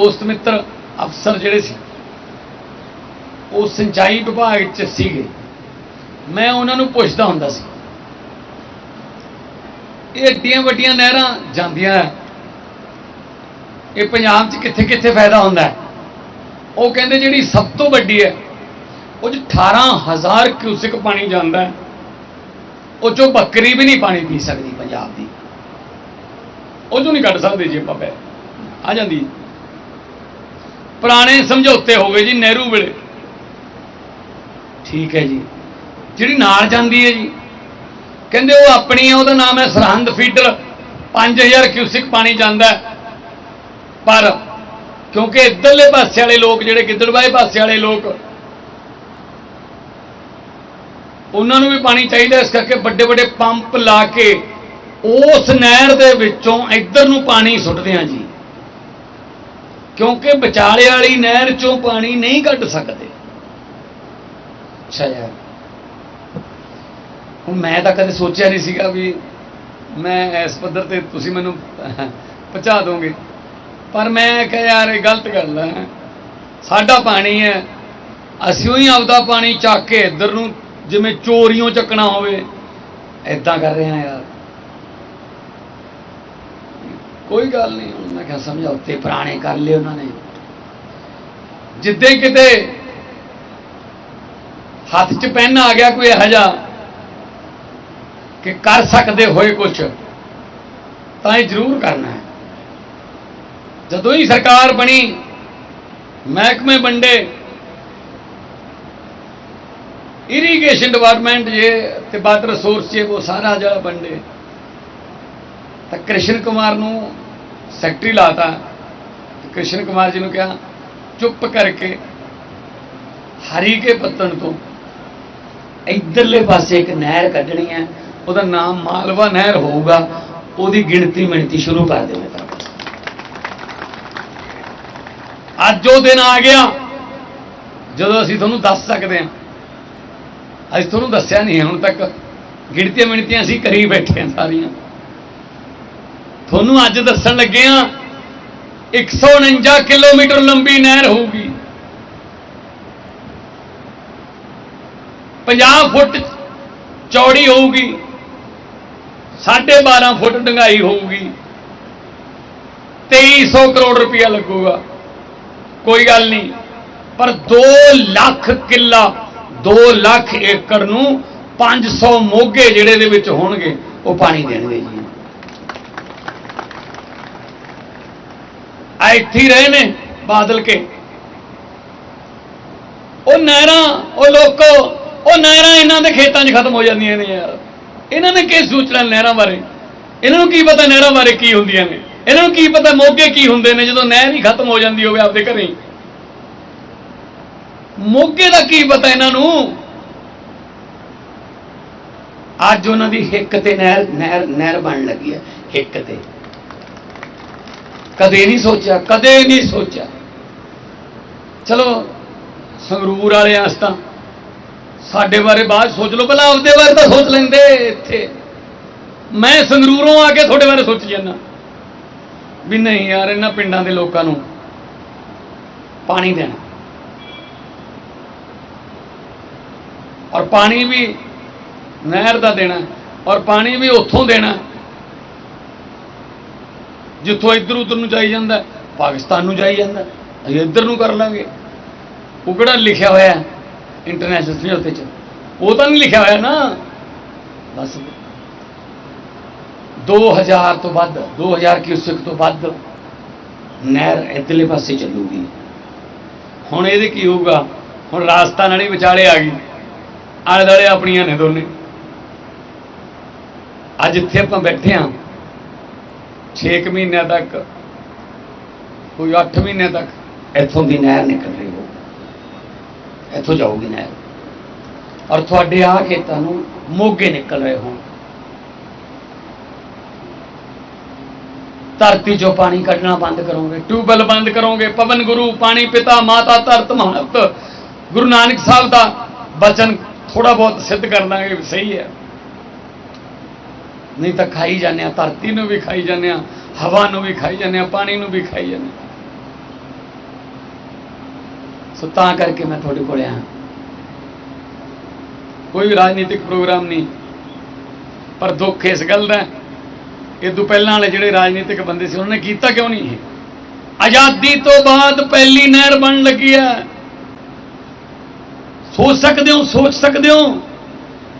ਦੋਸਤ ਮਿੱਤਰ, ਅਫਸਰ ਜਿਹੜੇ ਸੀ, ਉਹ ਸਿੰਚਾਈ ਵਿਭਾਗ 'ਚ ਸੀਗੇ। ਮੈਂ ਉਹਨਾਂ ਨੂੰ ਪੁੱਛਦਾ ਹੁੰਦਾ ਸੀ, ਇਹ ਏਡੀਆਂ ਵੱਡੀਆਂ ਨਹਿਰਾਂ ਜਾਂਦੀਆਂ ਇਹ ਪੰਜਾਬ 'ਚ ਕਿੱਥੇ ਕਿੱਥੇ ਫਾਇਦਾ ਹੁੰਦਾ ਹੈ ਉਹ ਕਹਿੰਦੇ ਜਿਹੜੀ ਸਭ ਤੋਂ ਵੱਡੀ ਹੈ ਉਹ 'ਚ 18000 ਕਿਊਸਿਕ ਪਾਣੀ ਜਾਂਦਾ ਹੈ ਉਹ 'ਚੋਂ ਬੱਕਰੀ ਵੀ ਨਹੀਂ ਪਾਣੀ ਪੀ ਸਕਦੀ ਪੰਜਾਬ ਦੀ। ਉਹ 'ਚੋਂ ਨਹੀਂ ਕੱਢ ਸਕਦੇ ਜੇ ਆਪਾਂ ਆ ਜਾਂਦੀ। ਪੁਰਾਣੇ ਸਮਝੌਤੇ ਹੋ ਗਏ ਜੀ ਨਹਿਰੂ ਵੇਲੇ। ਠੀਕ ਹੈ ਜੀ। ਜਿਹੜੀ ਨਾਲ ਜਾਂਦੀ ਹੈ ਜੀ। ਕਹਿੰਦੇ ਉਹ ਆਪਣੀ ਹੈ ਉਹਦਾ ਨਾਮ ਹੈ ਸਰਹੰਦ ਫੀਡਰ 5000 ਕਿਊਸਿਕ ਪਾਣੀ ਜਾਂਦਾ। ਪਰ ਕਿਉਂਕਿ ਇੱਧਰਲੇ ਪਾਸੇ ਵਾਲੇ ਲੋਕ ਜਿਹੜੇ ਗਿੱਦੜਬਾਏ ਪਾਸੇ ਵਾਲੇ ਲੋਕ ਉਹਨਾਂ ਨੂੰ ਵੀ ਪਾਣੀ ਚਾਹੀਦਾ ਇਸ ਕਰਕੇ ਵੱਡੇ ਵੱਡੇ ਪੰਪ ਲਾ ਕੇ ਉਸ ਨਹਿਰ ਦੇ ਵਿੱਚੋਂ ਇੱਧਰ ਨੂੰ ਪਾਣੀ ਸੁੱਟਦੇ ਆ ਜੀ। ਕਿਉਂਕਿ ਵਿਚਾਲੇ ਵਾਲੀ ਨਹਿਰ ਚੋਂ ਪਾਣੀ ਨਹੀਂ ਕੱਢ ਸਕਦੇ। ਅੱਛਾ ਯਾਰ। ਹੁਣ ਮੈਂ ਤਾਂ ਕਦੇ ਸੋਚਿਆ ਨਹੀਂ ਸੀਗਾ ਵੀ ਮੈਂ ਇਸ ਪੱਧਰ ਤੇ ਤੁਸੀਂ ਮੈਨੂੰ ਪਹੁੰਚਾ ਦੋਗੇ। ਪਰ ਮੈਂ ਕਿਹਾ ਯਾਰ, ਇਹ ਗਲਤ ਗੱਲ ਹੈ ਸਾਡਾ ਪਾਣੀ ਹੈ। ਅਸੀਂ ਹੀ ਆਪਦਾ ਪਾਣੀ ਚੱਕ ਕੇ ਇੱਧਰ ਨੂੰ ਜਿਵੇਂ ਚੋਰੀਆਂ ਚੱਕਣਾ ਹੋਵੇ ਐਦਾਂ ਕਰ ਰਹੇ ਹਾਂ ਯਾਰ। ਕੋਈ ਗੱਲ ਨਹੀਂ। ਹੁਣ ਮੈਂ ਕਿਹਾ ਸਮਝੌਤੇ ਪੁਰਾਣੇ ਕਰ ਲਏ ਉਹਨਾਂ ਨੇ। ਜਿੱਦੇ ਕਿਤੇ ਹੱਥ 'ਚ ਪੈਨ ਆ ਗਿਆ ਕੋਈ ਇਹੋ ਜਿਹਾ ਕਿ ਕਰ ਸਕਦੇ ਹੋਏ ਕੁਝ ਤਾਂ ਇਹ ਜ਼ਰੂਰ ਕਰਨਾ ਹੈ। ਜਦੋਂ ਹੀ ਸਰਕਾਰ ਬਣੀ, ਮਹਿਕਮੇ ਵੰਡੇ ਇਰੀਗੇਸ਼ਨ ਡਿਪਾਰਟਮੈਂਟ ਜੇ ਤੇ ਵਾਟਰ ਰਿਸੋਰਸ ਜੇ, ਉਹ ਸਾਰਾ ਜਿਹੜਾ ਵੰਡੇ, ਤਾਂ ਕ੍ਰਿਸ਼ਨ ਕੁਮਾਰ ਨੂੰ ਸੈਕਟਰੀ ਲਾਤਾ। ਤੇ ਕ੍ਰਿਸ਼ਨ ਕੁਮਾਰ ਜੀ ਨੂੰ ਕਿਹਾ, ਚੁੱਪ ਕਰਕੇ ਹਰੀ ਕੇ ਪੱਤਣ ਤੋਂ ਇਧਰਲੇ ਪਾਸੇ ਇੱਕ ਨਹਿਰ ਕੱਢਣੀ ਹੈ, ਉਹਦਾ ਨਾਮ ਮਾਲਵਾ ਨਹਿਰ ਹੋਊਗਾ, ਉਹਦੀ ਗਿਣਤੀ ਮਿਣਤੀ ਸ਼ੁਰੂ ਕਰ ਦੇਵੇ ਤਾਂ ਅੱਜ ਉਹ ਦਿਨ ਆ ਗਿਆ, ਜਦੋਂ ਅਸੀਂ ਤੁਹਾਨੂੰ ਦੱਸ ਸਕਦੇ ਹਾਂ। ਅੱਜ ਤੁਹਾਨੂੰ ਦੱਸਿਆ ਨਹੀਂ ਹੁਣ ਤੱਕ ਗਿਣਤੀਆਂ ਮਿਣਤੀਆਂ ਅਸੀਂ ਕਰੀ ਬੈਠੇ ਹਾਂ ਸਾਰੀਆਂ। ਤੁਹਾਨੂੰ ਅੱਜ ਦੱਸਣ ਲੱਗੇ ਆ 149 ਕਿਲੋਮੀਟਰ ਲੰਬੀ ਨਹਿਰ ਹੋਊਗੀ। 50 ਫੁੱਟ ਚੌੜੀ ਹੋਊਗੀ 12.5 ਫੁੱਟ ਡੰਗਾਈ ਹੋਊਗੀ 2300 ਕਰੋੜ ਰੁਪਇਆ ਲੱਗੂਗਾ। ਕੋਈ ਗੱਲ ਨਹੀਂ, ਪਰ 2 ਲੱਖ ਕਿੱਲਾ 2 ਲੱਖ ਏਕੜ ਨੂੰ 500 ਮੋਗੇ ਜਿਹੜੇ ਦੇ ਵਿੱਚ ਹੋਣਗੇ, ਉਹ ਪਾਣੀ ਦੇਣਗੇ ਜੀ। ਆ ਇੱਥੇ ਰਹੇ ਨੇ ਬਾਦਲ ਕੇ। ਉਹ ਨਹਿਰਾਂ, ਉਹ ਲੋਕੋ, ਉਹ ਨਹਿਰਾਂ ਇਹਨਾਂ ਦੇ ਖੇਤਾਂ 'ਚ ਖਤਮ ਹੋ ਜਾਂਦੀਆਂ ਨੇ ਯਾਰ। ਇਹਨਾਂ ਨੇ ਕੀ ਸੋਚਣਾ ਨਹਿਰਾਂ ਬਾਰੇ? ਇਹਨਾਂ ਨੂੰ ਕੀ ਪਤਾ ਨਹਿਰਾਂ ਬਾਰੇ ਕੀ ਹੁੰਦੀਆਂ ਨੇ? ਇਹਨਾਂ ਨੂੰ ਕੀ ਪਤਾ ਮੋਗੇ ਕੀ ਹੁੰਦੇ ਨੇ ਜਦੋਂ ਨਹਿਰ ਹੀ ਖਤਮ ਹੋ ਜਾਂਦੀ ਹੋਵੇ ਆਪਦੇ ਘਰੇ? ਮੋਗੇ ਦਾ ਕੀ ਪਤਾ ਇਹਨਾਂ ਨੂੰ? ਅੱਜ ਉਹਨਾਂ ਦੀ ਹਿੱਕ ਤੇ ਨਹਿਰ ਨਹਿਰ ਨਹਿਰ ਬਣ ਲੱਗੀ ਹੈ, ਹਿੱਕ ਤੇ। ਕਦੇ ਨਹੀਂ ਸੋਚਿਆ, ਕਦੇ ਨਹੀਂ ਸੋਚਿਆ। ਚਲੋ, ਸੰਗਰੂਰ ਵਾਲੇ ਆਸ ਤਾਂ। ਸਾਡੇ ਬਾਰੇ ਬਾਅਦ ਸੋਚ ਲਓ, ਪਹਿਲਾਂ ਆਪਦੇ ਬਾਰੇ ਤਾਂ ਸੋਚ ਲੈਂਦੇ ਇੱਥੇ। ਮੈਂ ਸੰਗਰੂਰੋਂ ਆ ਕੇ ਤੁਹਾਡੇ ਬਾਰੇ ਸੋਚ ਜਾਂਦਾ। ਵੀ ਨਹੀਂ ਯਾਰ, ਇਹਨਾਂ ਪਿੰਡਾਂ ਦੇ ਲੋਕਾਂ ਨੂੰ ਪਾਣੀ ਦੇਣਾ। ਔਰ ਪਾਣੀ ਵੀ ਨਹਿਰ ਦਾ ਦੇਣਾ, ਔਰ ਪਾਣੀ ਵੀ ਉੱਥੋਂ ਦੇਣਾ। ਜਿੱਥੋਂ ਇੱਧਰ ਉੱਧਰ ਨੂੰ ਜਾਈ ਜਾਂਦਾ, ਪਾਕਿਸਤਾਨ ਨੂੰ ਜਾਈ ਜਾਂਦਾ, ਅਸੀਂ ਇੱਧਰ ਨੂੰ ਕਰ ਲਾਂਗੇ। ਉਹ ਕਿਹੜਾ ਲਿਖਿਆ ਹੋਇਆ ਇੰਟਰਨੈਸ਼ਨਲ ਸਮਝੌਤੇ 'ਚ? ਉਹ ਤਾਂ ਨਹੀਂ ਲਿਖਿਆ ਹੋਇਆ ਨਾ। ਬਸ। 2000 ਤੋਂ ਵੱਧ 2000 ਕਿਊਸਿਕ ਤੋਂ ਵੱਧ ਨਹਿਰ ਇੱਧਰਲੇ ਪਾਸੇ ਚੱਲੂਗੀ। ਹੁਣ ਇਹਦੇ ਕੀ ਹੋਊਗਾ? ਹੁਣ ਰਾਜਸਥਾਨ ਵਾਲੀ ਵਿਚਾਲੇ ਆ ਗਈ। ਆਲੇ ਦੁਆਲੇ ਆਪਣੀਆਂ ਨੇ ਦੋਨੇ। ਅੱਜ ਇੱਥੇ ਆਪਾਂ ਬੈਠੇ ਹਾਂ। 6 ਮਹੀਨਿਆਂ ਤੱਕ ਕੋਈ 8 ਮਹੀਨਿਆਂ ਤੱਕ। ਇੱਥੋਂ ਦੀ ਨਹਿਰ ਨਿਕਲ ਰਹੀ ਹੋ ਇੱਥੋਂ ਜਾਊਗੀ ਨਹਿਰ। ਔਰ ਤੁਹਾਡੇ ਆ ਖੇਤਾਂ ਨੂੰ ਮੋਗੇ ਨਿਕਲ ਰਹੇ ਹੋਣ। ਧਰਤੀ ਚੋਂ ਪਾਣੀ ਕੱਢਣਾ ਬੰਦ ਕਰੋਗੇ। ਟਿਊਬਵੈਲ ਬੰਦ ਕਰੋਗੇ। ਪਵਨ ਗੁਰੂ ਪਾਣੀ ਪਿਤਾ ਮਾਤਾ ਧਰਤ ਮਹੰਤ ਗੁਰੂ ਨਾਨਕ ਸਾਹਿਬ ਦਾ ਬਚਨ ਥੋੜਾ ਬਹੁਤ ਸਿੱਧ ਕਰ ਲਾਂਗੇ ਸਹੀ ਹੈ। ਨਹੀਂ ਤਾਂ ਖਾਈ ਜਾਂਦੇ ਆ ਧਰਤੀ ਨੂੰ ਵੀ ਖਾਈ ਜਾਂਦੇ ਆ ਹਵਾ ਨੂੰ ਵੀ ਖਾਈ ਜਾਂਦੇ ਆ ਪਾਣੀ ਨੂੰ ਵੀ ਖਾਈ ਜਾਂਦੇ ਆ ਸੋ ਤਾਂ ਕਰਕੇ ਮੈਂ ਤੁਹਾਡੇ ਕੋਲ ਆਇਆ। ਕੋਈ ਵੀ ਰਾਜਨੀਤਿਕ ਪ੍ਰੋਗਰਾਮ ਨਹੀਂ, ਪਰ ਦੁੱਖ ਇਸ ਗੱਲ ਦਾ ਇਹ ਤੋਂ ਪਹਿਲਾਂ ਵਾਲੇ ਜਿਹੜੇ ਰਾਜਨੀਤਿਕ ਬੰਦੇ ਸੀ, ਉਹਨਾਂ ਨੇ ਕੀਤਾ ਕਿਉਂ ਨਹੀਂ ਆਜ਼ਾਦੀ ਤੋਂ ਬਾਅਦ ਪਹਿਲੀ ਨਹਿਰ ਬਣਨ ਲੱਗੀ ਹੈ। ਸੋਚ ਸਕਦੇ ਹੋ, ਸੋਚ ਸਕਦੇ ਹੋ?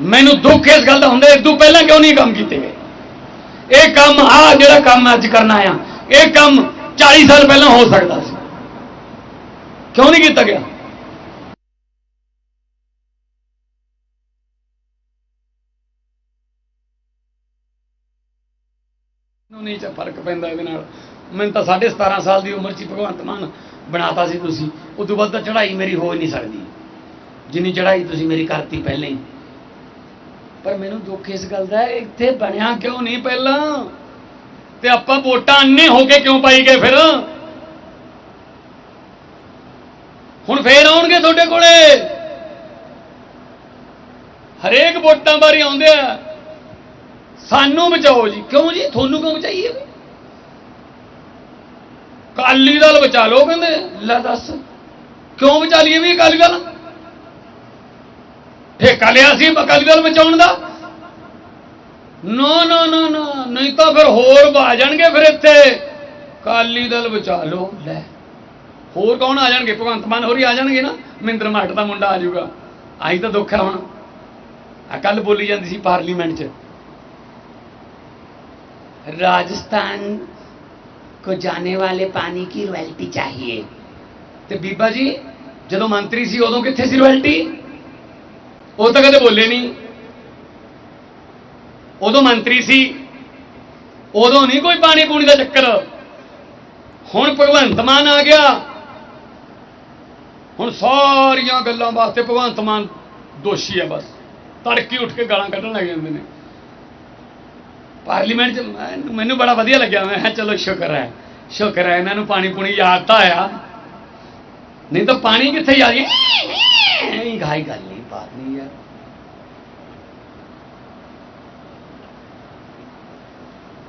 ਮੈਨੂੰ ਦੁੱਖ ਇਸ ਗੱਲ ਦਾ ਹੁੰਦਾ ਇਦੋਂ ਪਹਿਲਾਂ ਕਿਉਂ ਨਹੀਂ ਕੰਮ ਕੀਤੇ ਗਏ? ਇਹ ਕੰਮ ਆ ਜਿਹੜਾ ਕੰਮ ਅੱਜ ਕਰਨਾ ਆ, ਇਹ ਕੰਮ 40 ਸਾਲ ਪਹਿਲਾਂ ਹੋ ਸਕਦਾ ਸੀ। ਕਿਉਂ ਨਹੀਂ ਕੀਤਾ ਗਿਆ? ਨੂੰ ਨਹੀਂ ਚ ਫ਼ਰਕ ਪੈਂਦਾ ਇਹਦੇ ਨਾਲ। ਮੈਨੂੰ ਤਾਂ 17.5 ਸਾਲ ਦੀ ਉਮਰ 'ਚ ਹੀ ਭਗਵੰਤ ਮਾਨ ਬਣਾਤਾ ਸੀ ਤੁਸੀਂ। ਉਦੋਂ ਬਾਅਦ ਤਾਂ ਚੜ੍ਹਾਈ ਮੇਰੀ ਹੋ ਹੀ ਨਹੀਂ ਸਕਦੀ। ਜਿੰਨੀ ਚੜ੍ਹਾਈ ਤੁਸੀਂ ਮੇਰੀ ਕਰਤੀ ਪਹਿਲਾਂ ਹੀ। ਪਰ ਮੈਨੂੰ ਦੁੱਖ ਇਸ ਗੱਲ ਦਾ ਇੱਥੇ ਬਣਿਆ ਕਿਉਂ ਨਹੀਂ ਪਹਿਲਾਂ? ਤੇ ਆਪਾਂ ਵੋਟਾਂ ਅੰਨੇ ਹੋ ਕੇ ਕਿਉਂ ਪਾਈ ਗਏ ਫਿਰ? ਹੁਣ ਫੇਰ ਆਉਣਗੇ ਤੁਹਾਡੇ ਕੋਲੇ? ਹਰੇਕ ਵੋਟਾਂ ਬਾਰੇ ਆਉਂਦੇ ਆ। ਸਾਨੂੰ ਬਚਾਓ ਜੀ। ਕਿਉਂ ਜੀ? ਤੁਹਾਨੂੰ ਕਿਉਂ ਬਚਾਈਏ ਕਾਲੀ ਦਲ ਬਚਾ ਲਓ ਕਹਿੰਦੇ। ਲੈ ਦੱਸ। ਕਿਉਂ ਬਚਾ ਲਈਏ ਵੀ ਅਕਾਲੀ ਦਲ? ਠੇਕਾ ਲਿਆ ਸੀ ਅਕਾਲੀ ਦਲ ਬਚਾਉਣ ਦਾ? ਨੋ ਨੋ ਨੋ ਨੋ, ਨਹੀਂ ਤਾਂ ਫਿਰ ਹੋਰ ਆ ਜਾਣਗੇ ਫਿਰ ਇੱਥੇ। ਕਾਲੀ ਦਲ ਬਚਾ ਲੋ ਲੈ। ਹੋਰ ਕੌਣ ਆ ਜਾਣਗੇ? ਭਗਵੰਤ ਮਾਨ ਹੋਰੀ ਆ ਜਾਣਗੇ ਨਾ? ਮਹਿੰਦਰ ਮਾਟ ਦਾ ਮੁੰਡਾ ਆ ਜਾਊਗਾ। ਆਹੀ ਤਾਂ ਦੁੱਖ ਹੈ ਹੁਣ। ਆ ਕੱਲ ਬੋਲੀ ਜਾਂਦੀ ਸੀ ਪਾਰਲੀਮੈਂਟ 'ਚ। ਰਾਜਸਥਾਨ ਕੋ ਜਾਣੇ ਵਾਲੇ ਪਾਣੀ की रॉयल्टी ਚਾਹੀਏ? ਤੇ ਬੀਬਾ ਜੀ, ਜਦੋਂ ਮੰਤਰੀ ਸੀ ਉਦੋਂ ਕਿੱਥੇ ਸੀ रॉयल्टी ਉਹ ਤਾਂ ਕਦੇ ਬੋਲੇ ਨਹੀਂ। ਉਦੋਂ ਮੰਤਰੀ ਸੀ। ਉਦੋਂ ਨਹੀਂ ਕੋਈ ਪਾਣੀ ਪੂਣੀ ਦਾ ਚੱਕਰ। ਹੁਣ ਭਗਵੰਤ ਮਾਨ ਆ ਗਿਆ। ਹੁਣ ਸਾਰੀਆਂ ਗੱਲਾਂ ਵਾਸਤੇ ਭਗਵੰਤ ਮਾਨ ਦੋਸ਼ੀ ਹੈ ਬਸ। ਤੜਕੀ ਉੱਠ ਕੇ ਗਾਲਾਂ ਕੱਢਣ ਲੱਗ ਜਾਂਦੇ ਨੇ। ਪਾਰਲੀਮੈਂਟ ਚ ਮੈਨੂੰ- ਬੜਾ ਵਧੀਆ ਲੱਗਿਆ। ਮੈਂ ਕਿਹਾ ਚਲੋ ਸ਼ੁਕਰ ਹੈ। ਸ਼ੁਕਰ ਹੈ ਇਹਨਾਂ ਨੂੰ ਪਾਣੀ ਪੂਣੀ ਯਾਦ ਤਾਂ ਆਇਆ। ਨਹੀਂ ਤਾਂ ਪਾਣੀ ਕਿੱਥੇ ਯਾਦ ਹੈ ਨਹੀਂ ਗਾਈ ਗੱਲ ਨਹੀਂ ਬਾਤ ਨਹੀਂ ਯਾਰ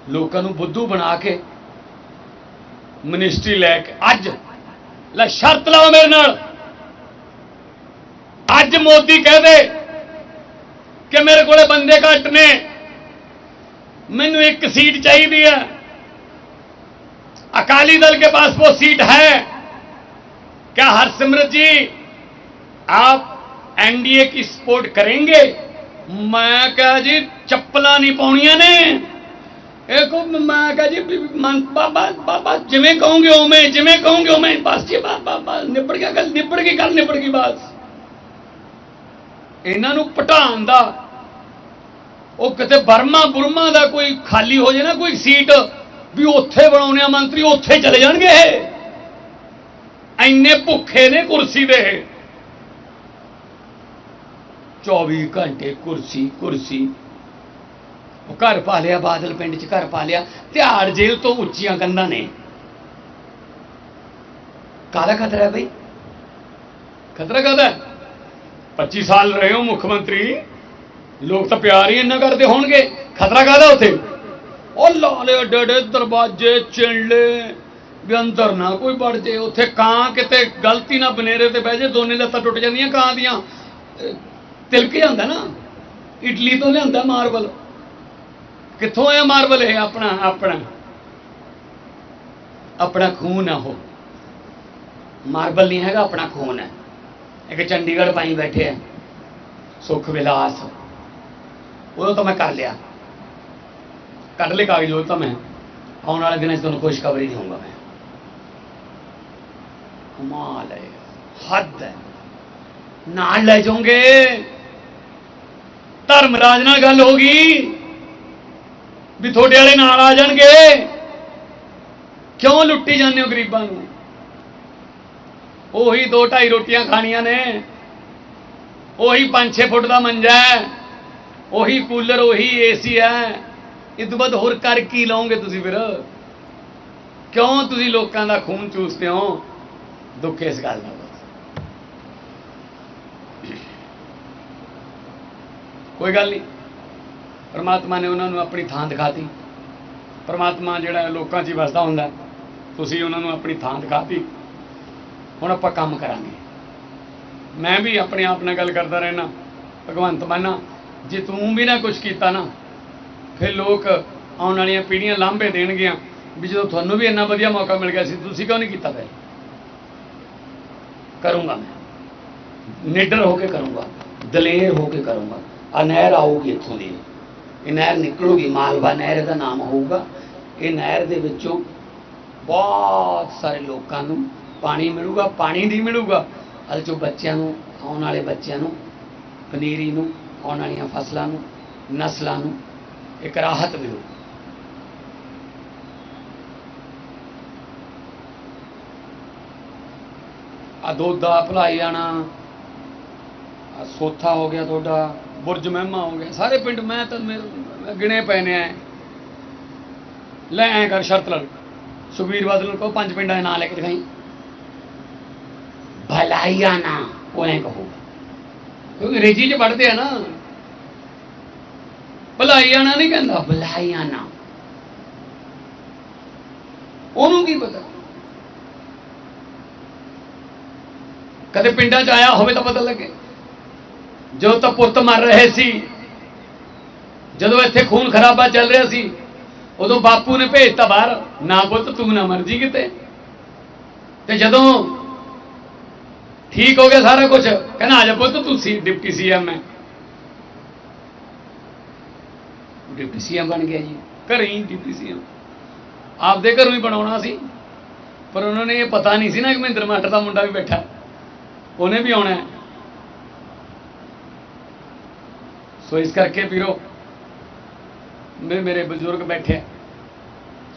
ਲੋਕਾਂ ਨੂੰ ਬੁੱਧੂ ਬਣਾ ਕੇ ਮਿਨਿਸਟਰੀ ਲੈ ਕੇ ਅੱਜ ਲੈ ਸ਼ਰਤ ਲਾਓ ਮੇਰੇ ਨਾਲ ਅੱਜ ਮੋਦੀ ਕਹਦੇ ਕਿ ਮੇਰੇ ਕੋਲੇ ਬੰਦੇ ਘੱਟ ਨੇ ਮੈਨੂੰ ਇੱਕ सीट चाहिए है अकाली दल के पास वो सीट है क्या हरसिमरत जी आप एनडीए की सपोर्ट करेंगे मैं कहा जी ਚੱਪਲਾਂ ਨਹੀਂ ਪਾਉਣੀਆਂ ਨੇ ਇਹ ਕੋ ਮੈਂ ਕਹਾ ਜੀ ਵੀ ਮਨ ਬਾਬਾ ਬਾਬਾ ਜਿਵੇਂ ਕਹੋਗੇ ਉਵੇਂ ਜਿਵੇਂ ਕਹੋਗੇ ਉਵੇਂ ਬਸ ਜੀ ਬਾਬਾ ਬਸ ਨਿਬੜ ਗਿਆ ਗੱਲ ਨਿਬੜ ਗਈ ਗੱਲ ਨਿਬੜ ਗਈ ਬਸ ਇਹਨਾਂ ਨੂੰ ਪਟਾਉਣ ਦਾ ਉਹ ਕਿਤੇ ਬਰਮਾ ਬੁਰਮਾ ਦਾ ਕੋਈ ਖਾਲੀ ਹੋ ਜੇ ਨਾ ਕੋਈ ਸੀਟ ਵੀ ਉੱਥੇ ਬਣਾਉਣੇ ਆ ਮੰਤਰੀ ਉੱਥੇ ਚਲੇ ਜਾਣਗੇ ਇਹ ਐਨੇ ਭੁੱਖੇ ਨੇ ਕੁਰਸੀ ਦੇ ਇਹ। 24 ਘੰਟੇ ਕੁਰਸੀ ਕੁਰਸੀ। ਉਹ ਘਰ ਪਾ ਲਿਆ, ਬਾਦਲ ਪਿੰਡ 'ਚ ਘਰ ਪਾ ਲਿਆ। ਤਿਹਾੜ ਜੇਲ੍ਹ ਤੋਂ ਉੱਚੀਆਂ ਕੰਧਾਂ ਨੇ। ਕਾਹਦਾ ਖਤਰਾ ਹੈ ਬਈ? ਖਤਰਾ ਕਾਹਦਾ ਹੈ? 25 ਸਾਲ ਰਹੇ ਹੋ ਮੁੱਖ ਮੰਤਰੀ। ਲੋਕ ਤਾਂ ਪਿਆਰ ਹੀ ਇੰਨਾ ਕਰਦੇ ਹੋਣਗੇ। ਖਤਰਾ ਕਾਹਦਾ ਉੱਥੇ? ਉਹ ਲਾਲੇ ਏਡੇ ਏਡੇ ਦਰਵਾਜ਼ੇ, ਚਿੰਲੇ। ਵੀ ਅੰਦਰ ਨਾ ਕੋਈ ਵੜ ਜੇ। ਉੱਥੇ ਕਾਂ ਕਿਤੇ ਗਲਤੀ ਨਾ ਬਨੇਰੇ ਤੇ ਬਹਿ ਜੇ, ਦੋਨੇ ਲੱਤਾਂ ਟੁੱਟ ਜਾਂਦੀਆਂ ਕਾਂ ਦੀਆਂ। ਤਿਲਕ ਜਾਂਦਾ ਨਾ, ਇਟਲੀ ਤੋਂ ਲਿਆਂਦਾ ਮਾਰਬਲ। ਕਿੱਥੋਂ ਆਇਆ ਮਾਰਬਲ ਇਹ ਆਪਣਾ ਆਪਣਾ? ਆਪਣਾ ਖੂਨ ਆ ਉਹ। ਮਾਰਬਲ ਨਹੀਂ ਹੈਗਾ, ਆਪਣਾ ਖੂਨ ਹੈ। ਇੱਕ ਚੰਡੀਗੜ੍ਹ ਪਾਈ ਬੈਠੇ ਆ, ਸੁਖ ਵਿਲਾਸ। ਉਦੋਂ ਤਾਂ ਮੈਂ ਕਰ ਲਿਆ। ਕੱਢ ਲੈ ਕਾਗਜ਼ ਉਹ ਤਾਂ ਮੈਂ। ਆਉਣ ਵਾਲੇ ਦਿਨਾਂ 'ਚ ਤੁਹਾਨੂੰ ਖੁਸ਼ਖਬਰੀ ਦੇਵਾਂਗਾ ਮੈਂ। ਕਮਾਲ ਹੈ। ਹੱਦ ਹੈ। ਨਾਲ ਲੈ ਜਾਓਗੇ। ਧਰਮਰਾਜ ਨਾਲ ਗੱਲ ਹੋ ਗਈ ਵੀ ਤੁਹਾਡੇ ਵਾਲੇ ਨਾਲ ਆ ਜਾਣਗੇ। ਕਿਉਂ ਲੁੱਟੀ ਜਾਂਦੇ ਹੋ ਗਰੀਬਾਂ ਨੂੰ? ਉਹੀ ਦੋ ਢਾਈ ਰੋਟੀਆਂ ਖਾਣੀਆਂ ਨੇ। ਉਹੀ 5-6 ਫੁੱਟ ਦਾ ਮੰਜਾ ਹੈ। ਉਹੀ ਕੂਲਰ, ਉਹੀ ਏਸੀ ਹੈ। ਇਹ ਤੋਂ ਬਾਅਦ ਹੋਰ ਕਰ ਕੀ ਲਓਗੇ ਤੁਸੀਂ ਫਿਰ? ਕਿਉਂ ਤੁਸੀਂ ਲੋਕਾਂ ਦਾ ਖੂਨ ਚੂਸਦੇ ਹੋ? ਦੁੱਖ ਇਸ ਗੱਲ ਦਾ ਬਸ ਕੋਈ ਗੱਲ ਨਹੀਂ। ਪਰਮਾਤਮਾ ਨੇ ਉਹਨਾਂ ਨੂੰ ਆਪਣੀ ਥਾਂ ਦਿਖਾਤੀ। ਪਰਮਾਤਮਾ ਜਿਹੜਾ ਲੋਕਾਂ 'ਚ ਹੀ ਵਸਦਾ ਹੁੰਦਾ ਤੁਸੀਂ ਉਹਨਾਂ ਨੂੰ ਆਪਣੀ ਥਾਂ ਦਿਖਾਤੀ। ਹੁਣ ਆਪਾਂ ਕੰਮ ਕਰਾਂਗੇ। ਮੈਂ ਵੀ ਆਪਣੇ ਆਪ ਨਾਲ ਗੱਲ ਕਰਦਾ ਰਹਿਣਾ ਭਗਵੰਤ ਮਾਨਾ ਜੇ ਤੂੰ ਵੀ ਨਾ ਕੁਝ ਕੀਤਾ ਨਾ, ਫਿਰ ਲੋਕ ਆਉਣ ਵਾਲੀਆਂ ਪੀੜ੍ਹੀਆਂ ਲਾਂਭੇ ਦੇਣਗੀਆਂ ਵੀ ਜਦੋਂ ਤੁਹਾਨੂੰ ਵੀ ਇੰਨਾ ਵਧੀਆ ਮੌਕਾ ਮਿਲ ਗਿਆ ਸੀ, ਤੁਸੀਂ ਕਿਉਂ ਨਹੀਂ ਕੀਤਾ ਫਿਰ? ਕਰੂੰਗਾ ਮੈਂ। ਨਿਡਰ ਹੋ ਕੇ ਕਰੂੰਗਾ। ਦਲੇਰ ਹੋ ਕੇ ਕਰੂੰਗਾ। ਆ ਨਹਿਰ ਆਊਗੀ ਇੱਥੋਂ ਦੀ। ਇਹ ਨਹਿਰ ਨਿਕਲੂਗੀ, ਮਾਲਵਾ ਨਹਿਰ ਦਾ ਨਾਮ ਹੋਊਗਾ। ਇਹ ਨਹਿਰ ਦੇ ਵਿੱਚੋਂ ਬਹੁਤ ਸਾਰੇ ਲੋਕਾਂ ਨੂੰ ਪਾਣੀ ਮਿਲੂਗਾ, ਪਾਣੀ ਨਹੀਂ ਮਿਲੂਗਾ। ਹਲ ਚੋਂ ਬੱਚਿਆਂ ਨੂੰ, ਆਉਣ ਵਾਲੇ ਬੱਚਿਆਂ ਨੂੰ, ਪਨੀਰੀ ਨੂੰ, ਆਉਣ ਵਾਲੀਆਂ ਫਸਲਾਂ ਨੂੰ, ਨਸਲਾਂ ਨੂੰ ਇੱਕ ਰਾਹਤ ਮਿਲੂ। ਆ ਦਾ ਭਲਾਈ ਜਾਣਾ ਸੋਥਾ ਹੋ ਗਿਆ ਤੁਹਾਡਾ। ਬੁਰਜ ਮਹਿਮਾ ਹੋ ਗਿਆ। ਸਾਰੇ ਪਿੰਡ ਮੈਂ ਤਾਂ ਮੇ- ਮੈਂ ਗਿਣੇ ਪਏ ਨੇ ਐ। ਲੈ ਐ ਕਰ ਸ਼ਰਤ ਲੜ ਸੁਖਬੀਰ ਬਾਦਲ ਨੂੰ ਕਹੋ ਪੰਜ ਪਿੰਡਾਂ ਦੇ ਨਾਂ ਲੈ ਕੇ ਦਿਖਾਈ। ਭਲਾਈਆਣਾ ਉਹ ਐ ਕਹੋ। ਕਿਉਂਕਿ ਅੰਗਰੇਜ਼ੀ ਚ ਪੜ੍ਹਦੇ ਆ ਨਾ। ਭਲਾਈਆਣਾ ਨਹੀਂ ਕਹਿੰਦਾ। ਭਲਾਈਆਣਾ ਉਹਨੂੰ ਕੀ ਪਤਾ? ਕਦੇ ਪਿੰਡਾਂ 'ਚ ਆਇਆ ਹੋਵੇ ਤਾਂ ਪਤਾ ਲੱਗੇ। ਜੋ ਤਾਂ ਪੁੱਤ ਮਰ ਰਹੇ ਸੀ, ਜਦੋਂ ਇੱਥੇ ਖੂਨ ਖਰਾਬਾ ਚੱਲ ਰਿਹਾ ਸੀ, ਉਦੋਂ ਬਾਪੂ ਨੇ ਭੇਜਤਾ ਬਾਹਰ, ਨਾ ਪੁੱਤ ਤੂੰ ਨਾ ਮਰ ਜੀ ਕਿਤੇ। ਤੇ ਜਦੋਂ ਠੀਕ ਹੋ ਗਿਆ ਸਾਰਾ ਕੁਝ ਕਹਿੰਦਾ ਆ ਜਾ ਪੁੱਤ ਤੂੰ ਸੀ, ਡਿਪਟੀ ਸੀਐਮ ਹੈ ਡਿਪਟੀ ਸੀਐਮ ਬਣ ਗਿਆ ਜੀ, ਘਰੇ ਹੀ ਡਿਪਟੀ ਸੀਐਮ ਆਪਦੇ ਘਰੋਂ ਹੀ ਬਣਾਉਣਾ ਸੀ। ਪਰ ਉਹਨਾਂ ਨੇ ਇਹ ਪਤਾ ਨਹੀਂ ਸੀ ਨਾ ਕਿ ਮਹਿੰਦਰ ਮਾਸਟਰ ਦਾ ਮੁੰਡਾ ਵੀ ਬੈਠਾ। ਉਹਨੇ ਵੀ ਆਉਣਾ ਹੈ। ਸੋ ਇਸ ਕਰਕੇ ਵੀਰੋ, ਮੇ ਮੇਰੇ ਬਜ਼ੁਰਗ ਬੈਠੇ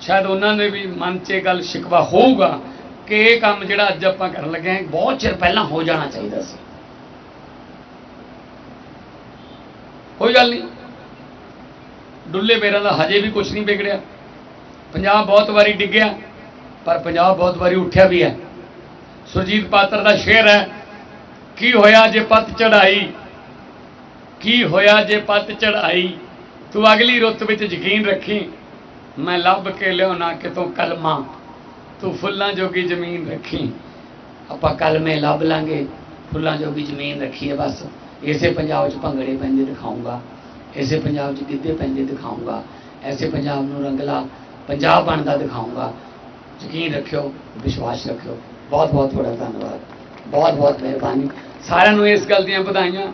ਸ਼ਾਇਦ ਉਹਨਾਂ ਨੇ ਵੀ ਮਨ 'ਚ ਇਹ ਗੱਲ ਸ਼ਿਕਵਾ ਹੋਊਗਾ ਕਿ ਇਹ ਕੰਮ ਜਿਹੜਾ ਅੱਜ ਆਪਾਂ ਕਰਨ ਲੱਗੇ ਹਾਂ, ਬਹੁਤ ਚਿਰ ਪਹਿਲਾਂ ਹੋ ਜਾਣਾ ਚਾਹੀਦਾ ਸੀ। ਕੋਈ ਗੱਲ ਨਹੀਂ। ਡੁੱਲੇ ਮੇਰਾ ਦਾ ਹਜੇ ਵੀ ਕੁਝ ਨਹੀਂ ਵਿਗੜਿਆ। ਪੰਜਾਬ ਬਹੁਤ ਵਾਰੀ ਡਿੱਗਿਆ, ਪਰ ਪੰਜਾਬ ਬਹੁਤ ਵਾਰੀ ਉੱਠਿਆ ਵੀ ਹੈ। ਸੁਰਜੀਤ ਪਾਤਰ ਦਾ ਸ਼ੇਰ ਹੈ, ਕੀ ਹੋਇਆ ਜੇ ਪਤ ਚੜਾਈ ਕੀ ਹੋਇਆ ਜੇ ਪੱਤ ਚੜਾਈ ਤੂੰ ਅਗਲੀ ਰੁੱਤ ਵਿੱਚ ਯਕੀਨ ਰੱਖੀ, ਮੈਂ ਲੱਭ ਕੇ ਲਿਆਉਣਾ ਕਿਤੋਂ ਕਲਮਾ। ਤੂੰ ਫੁੱਲਾਂ ਜੋਗੀ ਜ਼ਮੀਨ ਰੱਖੀ, ਆਪਾਂ ਕਲਮੇ ਲੱਭ ਲਾਂਗੇ। ਫੁੱਲਾਂ ਜੋਗੀ ਜ਼ਮੀਨ ਰੱਖੀਏ ਬਸ। ਇਸੇ ਪੰਜਾਬ 'ਚ ਭੰਗੜੇ ਪੈਂਦੇ ਦਿਖਾਉਂਗਾ ਇਸੇ ਪੰਜਾਬ 'ਚ ਗਿੱਧੇ ਪੈਂਦੇ ਦਿਖਾਉਂਗਾ ਐਸੇ ਪੰਜਾਬ ਨੂੰ ਰੰਗਲਾ ਪੰਜਾਬ ਬਣਦਾ ਦਿਖਾਉਂਗਾ ਯਕੀਨ ਰੱਖਿਓ, ਵਿਸ਼ਵਾਸ ਰੱਖਿਓ। ਬਹੁਤ ਬਹੁਤ ਤੁਹਾਡਾ ਧੰਨਵਾਦ। ਬਹੁਤ ਬਹੁਤ ਮਿਹਰਬਾਨੀ। ਸਾਰਿਆਂ ਨੂੰ ਇਸ ਗੱਲ ਦੀਆਂ ਵਧਾਈਆਂ।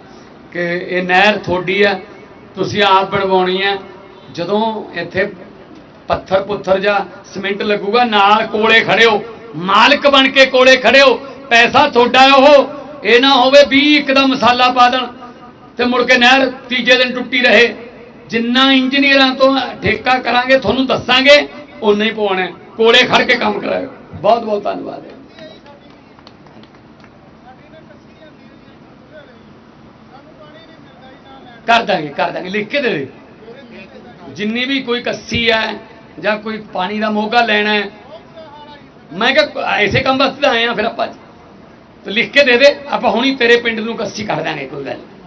ਕਿ ਇਹ ਨਹਿਰ ਥੋੜੀ ਹੈ, ਤੁਸੀਂ ਆਪ ਬਣਵਾਉਣੀ ਹੈ। ਜਦੋਂ ਇੱਥੇ ਪੱਥਰ ਪੁੱਥਰ ਜਾਂ ਸਿਮੈਂਟ ਲੱਗੂਗਾ, ਨਾਲ ਕੋਲੇ ਖੜਿਓ ਮਾਲਕ ਬਣ ਕੇ ਕੋਲੇ ਖੜਿਓ ਪੈਸਾ ਤੁਹਾਡਾ ਉਹ, ਇਹ ਨਾ ਹੋਵੇ ਵੀ ਇੱਕ ਦਾ ਮਸਾਲਾ ਪਾ ਦੇਣ ਤੇ ਮੁੜ ਕੇ ਨਹਿਰ ਤੀਜੇ ਦਿਨ ਟੁੱਟੀ ਰਹੇ। ਜਿੰਨਾ ਇੰਜੀਨੀਅਰਾਂ ਤੋਂ ਠੇਕਾ ਕਰਾਂਗੇ, ਤੁਹਾਨੂੰ ਦੱਸਾਂਗੇ ਉਨਾ ਹੀ ਪਵਾਉਣਾ ਕੋਲੇ ਖੜ ਕੇ ਕੰਮ ਕਰਾਇਓ। ਬਹੁਤ ਬਹੁਤ ਧੰਨਵਾਦ। ਕਰ ਦਾਂਗੇ ਕਰ ਦਾਂਗੇ। ਲਿਖ ਕੇ ਦੇ ਦੇ। ਜਿੰਨੀ ਵੀ ਕੋਈ ਕੱਸੀ ਹੈ ਜਾਂ ਕੋਈ ਪਾਣੀ ਦਾ ਮੋਗਾ ਲੈਣਾ ਹੈ, ਮੈਂ ਕਿਹਾ ਐਸੇ ਕੰਮ ਵਾਸਤੇ ਤਾਂ ਆਏ ਆ ਫਿਰ ਆਪਾਂ। ਤੇ ਲਿਖ ਕੇ ਦੇ ਦੇ, ਆਪਾਂ ਹੁਣੀ ਤੇਰੇ ਪਿੰਡ ਨੂੰ ਕੱਸੀ ਕਰ ਦਾਂਗੇ, ਕੋਈ ਗੱਲ ਨਹੀਂ।